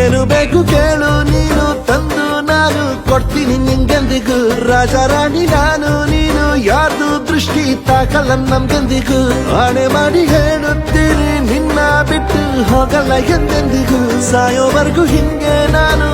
ಏನು ಬೇಕು ಕೇಳು, ನೀನು ತಂದು ನಾನು ಕೊಡ್ತೀನಿ ನಿಂಗೆಂದಿಗೂ. ರಾಜ ರಾಣಿ ನಾನು, ನೀನು ಯಾರ್ದು ದೃಷ್ಟಿ ತಾಕಲ್ಲ ನಮ್ಗೆಂದಿಗೂ. ಆಣೆ ಮಾಡಿ ಹೇಳುತ್ತೀನಿ ನಿನ್ನ ಬಿಟ್ಟು ಹೋಗಲ್ಲ ಎಂದೆಂದಿಗೂ. ಸಾಯೋವರೆಗೂ ಹಿಂಗೆ ನಾನು